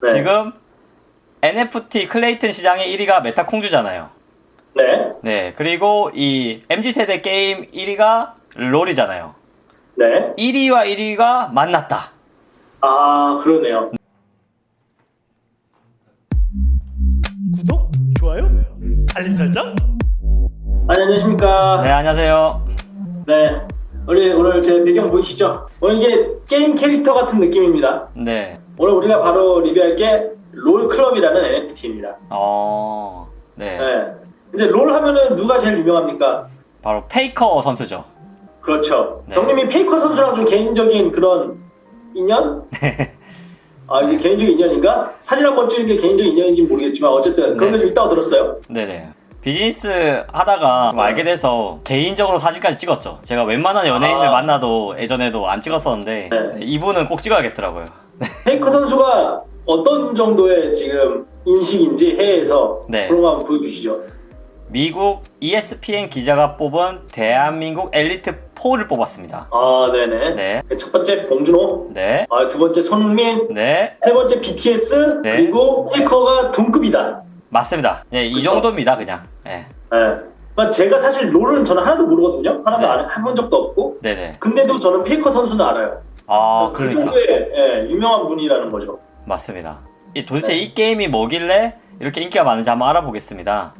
네. 지금 NFT 클레이튼 시장의 1위가 메타콩주잖아요. 네. 네, 그리고 이 MZ세대 게임 1위가 롤이잖아요. 네. 1위와 1위가 만났다. 아, 그러네요. 구독, 좋아요, 알림 설정. 아니, 안녕하십니까. 네, 안녕하세요. 네. 우리 오늘 제 배경 보이시죠? 오늘 이게 게임 캐릭터 같은 느낌입니다. 네, 오늘 우리가 바로 리뷰할 게 롤클럽이라는 NFT입니다. 어, 네, 네. 근데 롤 하면은 누가 제일 유명합니까? 바로 페이커 선수죠. 그렇죠. 네. 정님이 페이커 선수랑 좀 개인적인 그런 인연? 아, 이게 개인적인 인연인가? 사진 한 번 찍은 게 개인적인 인연인지 는 모르겠지만 어쨌든 그런 네. 게좀 있다고 들었어요. 네네. 비즈니스 하다가 좀 알게 돼서 개인적으로 사진까지 찍었죠. 제가 웬만한 연예인들 아. 만나도 예전에도 안 찍었었는데 네. 네, 이분은 꼭 찍어야겠더라고요. 페이커 선수가 어떤 정도의 지금 인식인지 해외에서 네. 그런 거 한번 보여주시죠. 미국 ESPN 기자가 뽑은 대한민국 엘리트 4를 뽑았습니다. 아, 네네. 네, 첫 번째 봉준호, 네, 아, 두 번째 손흥민, 네, 세 번째 BTS, 네. 그리고 페이커가 동급이다. 맞습니다. 네, 이 그쵸? 정도입니다, 그냥. 네, 네. 그러니까 제가 사실 롤은 저는 하나도 모르거든요. 하나도 네. 안 해본 적도 없고. 네네. 근데도 저는 페이커 선수는 알아요. 아, 그 그러니까. 정도의 예, 유명한 분이라는 거죠. 맞습니다. 이 도대체 네. 이 게임이 뭐길래 이렇게 인기가 많은지 한번 알아보겠습니다.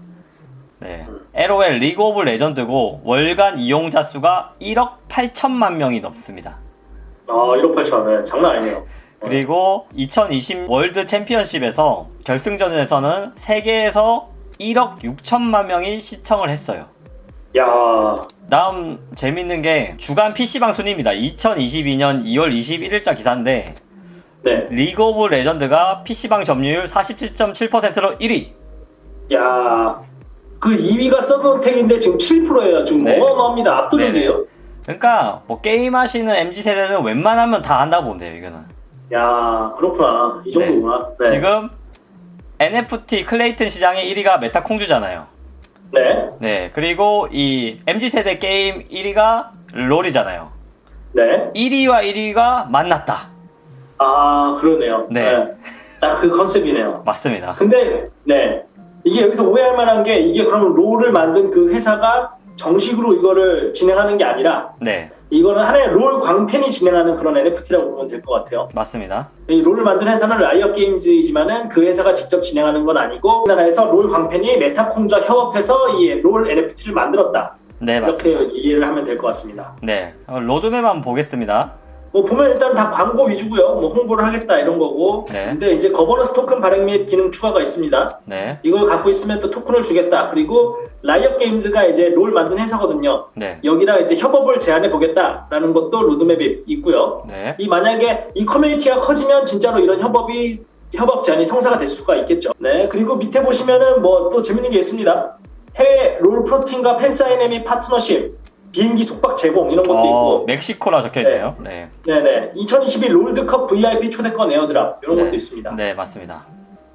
네. LOL 리그 오브 레전드고 월간 이용자 수가 1억 8천만 명이 넘습니다. 아, 1억 8천. 네, 장난 아니네요. 그리고 2020 월드 챔피언십에서 결승전에서는 세계에서 1억 6천만 명이 시청을 했어요. 야, 다음 재밌는 게 주간 PC방 순위입니다. 2022년 2월 21일자 기사인데 네. 리그 오브 레전드가 PC방 점유율 47.7%로 1위. 야, 그 2위가 서브텍인데 지금 7%예요. 지금 네. 어마어마합니다. 압도적이에요. 그러니까 뭐 게임 하시는 MZ 세대는 웬만하면 다 안다고 보면 돼요. 이거는 야, 그렇구나. 이 정도구나. 네. 지금 NFT 클레이튼 시장의 1위가 메타콩주잖아요. 네. 네 그리고 이 MZ 세대 게임 1위가 롤이잖아요. 네. 1위와 1위가 만났다. 아, 그러네요. 네. 딱 그 컨셉이네요. 맞습니다. 근데 네 이게 여기서 오해할 만한 게 이게 그럼 롤을 만든 그 회사가 정식으로 이거를 진행하는 게 아니라 네 이거는 하나의 롤 광팬이 진행하는 그런 NFT라고 보면 될 것 같아요. 맞습니다. 이 롤을 만든 회사는 라이엇 게임즈이지만은 그 회사가 직접 진행하는 건 아니고 우리나라에서 롤 광팬이 메타콩과 협업해서 이 롤 NFT를 만들었다 네 맞습니다. 이렇게 이해를 하면 될 것 같습니다. 네 어, 로드맵 한번 보겠습니다. 뭐 보면 일단 다 광고 위주고요. 뭐 홍보를 하겠다 이런 거고. 네. 근데 이제 거버넌스 토큰 발행 및 기능 추가가 있습니다. 네 이걸 갖고 있으면 또 토큰을 주겠다. 그리고 라이엇 게임즈가 이제 롤 만든 회사거든요. 네. 여기랑 이제 협업을 제안해 보겠다라는 것도 로드맵에 있고요. 네. 이 만약에 이 커뮤니티가 커지면 진짜로 이런 협업이 협업 제안이 성사가 될 수가 있겠죠. 네. 그리고 밑에 보시면은 뭐 또 재밌는 게 있습니다. 해외 롤 프로팀과 팬사인회 및 파트너십, 비행기 숙박 제공 이런 것도 어, 있고. 멕시코라 적혀 있네요. 네. 네 네. 2022 롤드컵 VIP 초대권 에어드랍 이런 네. 것도 있습니다. 네 맞습니다.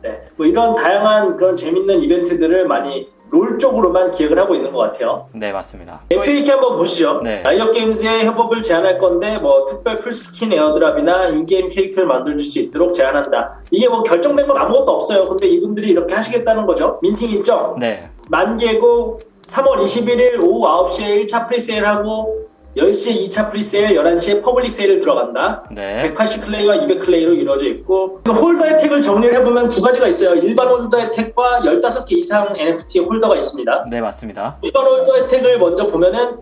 네. 뭐 이런 다양한 그런 재밌는 이벤트들을 많이 롤 쪽으로만 기획을 하고 있는 것 같아요. 네 맞습니다. FAQ 한번 보시죠. 네. 라이엇 게임즈의 협업을 제안할 건데 뭐 특별 풀스킨 에어드랍이나 인게임 캐릭터를 만들어줄 수 있도록 제안한다. 이게 뭐 결정된 건 아무것도 없어요. 근데 이분들이 이렇게 하시겠다는 거죠. 민팅 일정 네. 만 개고 3월 21일 오후 9시에 1차 프리세일하고 10시에 2차 프리세일, 11시에 퍼블릭 세일을 들어간다. 네. 180 클레이와 200 클레이로 이루어져 있고 그 홀더 혜택을 정리를 해보면 두 가지가 있어요. 일반 홀더 혜택과 15개 이상 NFT 홀더가 있습니다. 네 맞습니다. 일반 홀더 혜택을 먼저 보면은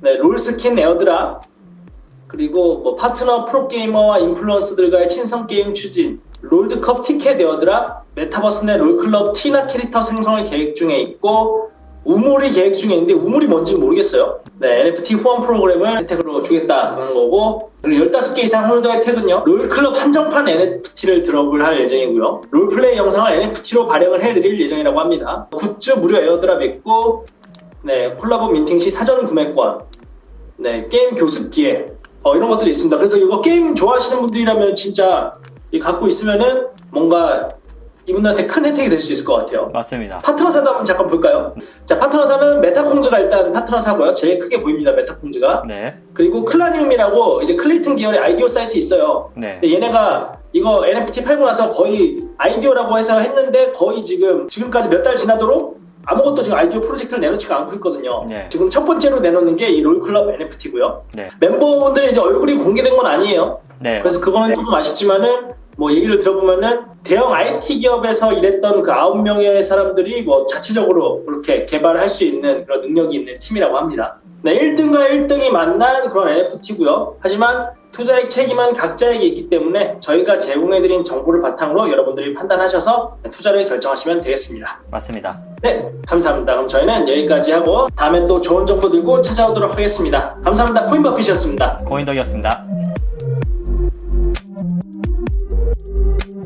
네, 롤 스킨 에어드랍 그리고 뭐 파트너 프로게이머와 인플루언서들과의 친선 게임 추진 롤드컵 티켓 에어드랍 메타버스 내 롤클럽 티나 캐릭터 생성을 계획 중에 있고 우물이 계획 중에 있는데 우물이 뭔지는 모르겠어요. 네, NFT 후원 프로그램을 혜택으로 주겠다는 거고 그리고 15개 이상 홀더 혜택은요. 롤클럽 한정판 NFT를 드롭을 할 예정이고요. 롤플레이 영상을 NFT로 발행을 해드릴 예정이라고 합니다. 굿즈 무료 에어드랍 있고 네, 콜라보 민팅 시 사전 구매권 네, 게임 교습 기회 어, 이런 것들이 있습니다. 그래서 이거 게임 좋아하시는 분들이라면 진짜 이 갖고 있으면은 뭔가 이분들한테 큰 혜택이 될 수 있을 것 같아요. 맞습니다. 파트너사도 한번 잠깐 볼까요? 자, 파트너사는 메타콩즈가 일단 파트너사고요. 제일 크게 보입니다, 메타콩즈가. 네. 그리고 클라니움이라고 이제 클레이튼 계열의 아이디어 사이트 있어요. 네. 근데 얘네가 이거 NFT 팔고 나서 거의 아이디어라고 해서 했는데 거의 지금 지금까지 몇 달 지나도록 아무것도 지금 아이디어 프로젝트를 내놓지가 않고 있거든요. 네. 지금 첫 번째로 내놓는 게 이 롤클럽 NFT고요. 네. 멤버분들의 이제 얼굴이 공개된 건 아니에요. 네. 그래서 그거는 조금 아쉽지만은 뭐 얘기를 들어보면은 대형 IT 기업에서 일했던 그 아홉 명의 사람들이 뭐 자체적으로 그렇게 개발할 수 있는 그런 능력이 있는 팀이라고 합니다. 네, 1등과 1등이 만난 그런 NFT고요. 하지만 투자액 책임은 각자에게 있기 때문에 저희가 제공해드린 정보를 바탕으로 여러분들이 판단하셔서 투자를 결정하시면 되겠습니다. 맞습니다. 네, 감사합니다. 그럼 저희는 여기까지 하고 다음에 또 좋은 정보 들고 찾아오도록 하겠습니다. 감사합니다. 코인버핏이었습니다. 고인덕이었습니다.